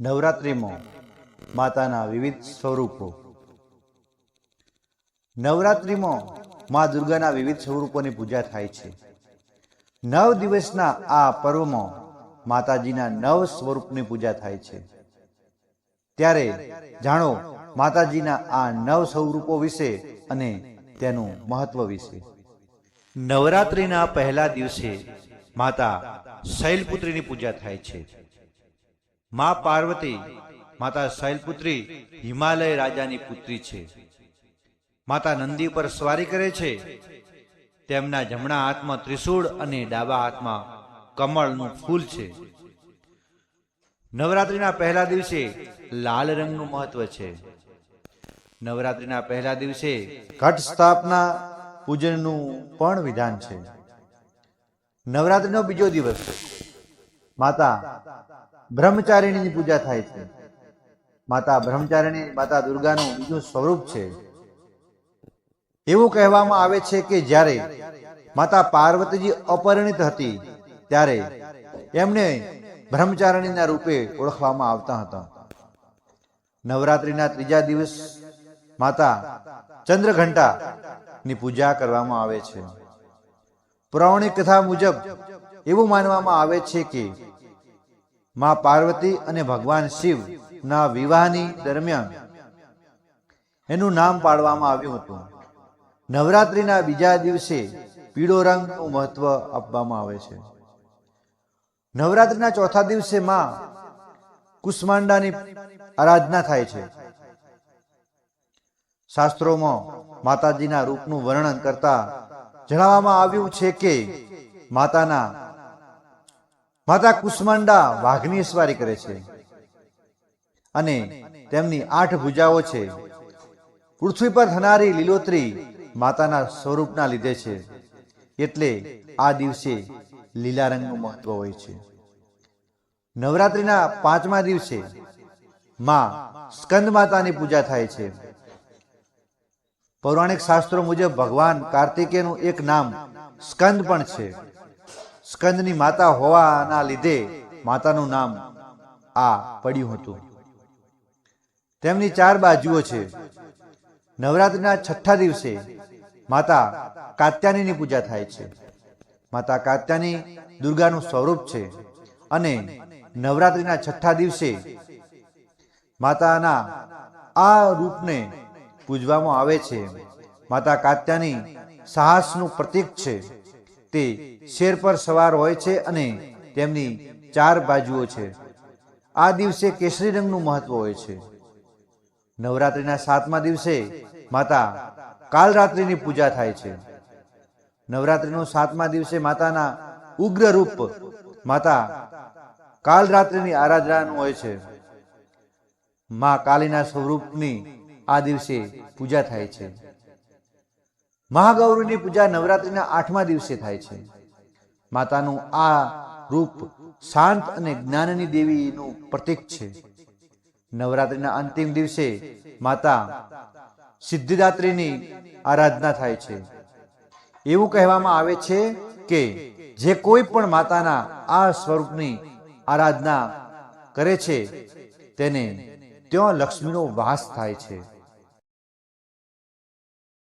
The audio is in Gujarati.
નવરાત્રિમાં માતાના વિવિધ સ્વરૂપો. નવરાત્રિમાં મા દુર્ગાના વિવિધ સ્વરૂપોની પૂજા થાય છે. નવ દિવસના આ પર્વમાં માતાજીના નવ સ્વરૂપની પૂજા થાય છે. ત્યારે જાણો, માતાજીના આ નવ સ્વરૂપો વિશે અને તેનું મહત્વ વિશે. નવરાત્રિના પહેલા દિવસે માતા શૈલપુત્રીની પૂજા થાય છે. મા પાર્વતી માતા શૈલપુત્રી હિમાલય રાજાની પુત્રી છે. માતા નંદી પર સવારી કરે છે. તેમના જમણા હાથમાં ત્રિશૂળ અને ડાબા હાથમાં કમળનું ફૂલ છે. નવરાત્રિના પહેલા દિવસે લાલ રંગનું મહત્વ છે. નવરાત્રિના પહેલા દિવસે ઘટ સ્થાપના પૂજનનું પણ વિધાન છે. નવરાત્રિનો બીજો દિવસ માતા બ્રહ્મચારિણીની પૂજા થાય છે. માતા બ્રહ્મચારિણી, માતા દુર્ગાનું બીજું સ્વરૂપ છે. એવું કહેવામાં આવે છે કે જ્યારે માતા પાર્વતીજી અપરિણિત હતી, ત્યારે એમને બ્રહ્મચારિણીના રૂપે ઓળખવામાં આવતા હતા. નવરાત્રિના ત્રીજા દિવસ માતા ચંદ્રઘંટા ની પૂજા કરવામાં આવે છે. પૌરાણિક કથા મુજબ એવું માનવામાં આવે છે કે માં પાર્વતી અને ભગવાન શિવ ના વિવાહની દરમિયાન એનું નામ પાડવામાં આવ્યું હતું. નવરાત્રિના બીજા દિવસે પીળો રંગનું મહત્વ આપવામાં આવે છે. નવરાત્રિના ચોથા દિવસે માં કુષ્માંડાની આરાધના થાય છે. શાસ્ત્રોમાં માતાજીના રૂપનું વર્ણન કરતા જણાવવામાં આવ્યું છે કે માતાના માતા કુષ્માંડા વાઘની સવારી કરે છે અને તેમની આઠ ભુજાઓ છે. પૃથ્વી પર થનારી લીલોતરી માતાના સ્વરૂપના લીધે છે. એટલે આ દિવસે લીલા રંગનું મહત્વ હોય છે. નવરાત્રિના પાંચમા દિવસે માં સ્કંદ માતાની પૂજા થાય છે. પૌરાણિક શાસ્ત્રો મુજબ ભગવાન કાર્તિકેયનું એક નામ સ્કંદ પણ છે. સ્કંદની માતા હોવાના લીધે માતાનું નામ આ પડ્યું હતું. તેમની ચાર બાજુઓ છે. નવરાત્રિના છઠ્ઠા દિવસે માતા કાત્યાનીની પૂજા થાય છે. માતા કાત્યાની દુર્ગાનું સ્વરૂપ છે અને નવરાત્રિના છઠ્ઠા દિવસે માતાના આ રૂપને પૂજવામાં આવે છે. માતા કાત્યાની સાહસનું પ્રતીક છે. તે શેર પર સવાર હોય છે અને તેમની ચાર બાજુઓ છે. આ દિવસે કેસરી રંગનું મહત્વ હોય છે. નવરાત્રિના સાતમા દિવસે માતા કાલરાત્રિની પૂજા થાય છે. નવરાત્રિનો સાતમા દિવસે માતાના ઉગ્ર રૂપ માતા કાલરાત્રિની આરાધનાનું હોય છે. મા કાલીના સ્વરૂપની આ દિવસે પૂજા થાય છે. મહાગૌરીની પૂજા નવરાત્રિના આઠમા દિવસે થાય છે. માતાનું આ રૂપ શાંત અને જ્ઞાનની દેવીનું પ્રતીક છે. નવરાત્રિના અંતિમ દિવસે માતા સિદ્ધિદાત્રીની આરાધના થાય છે. એવું કહેવામાં આવે છે કે જે કોઈ પણ માતાના આ સ્વરૂપની આરાધના કરે છે, તેને ત્યાં લક્ષ્મીનો વાસ થાય છે.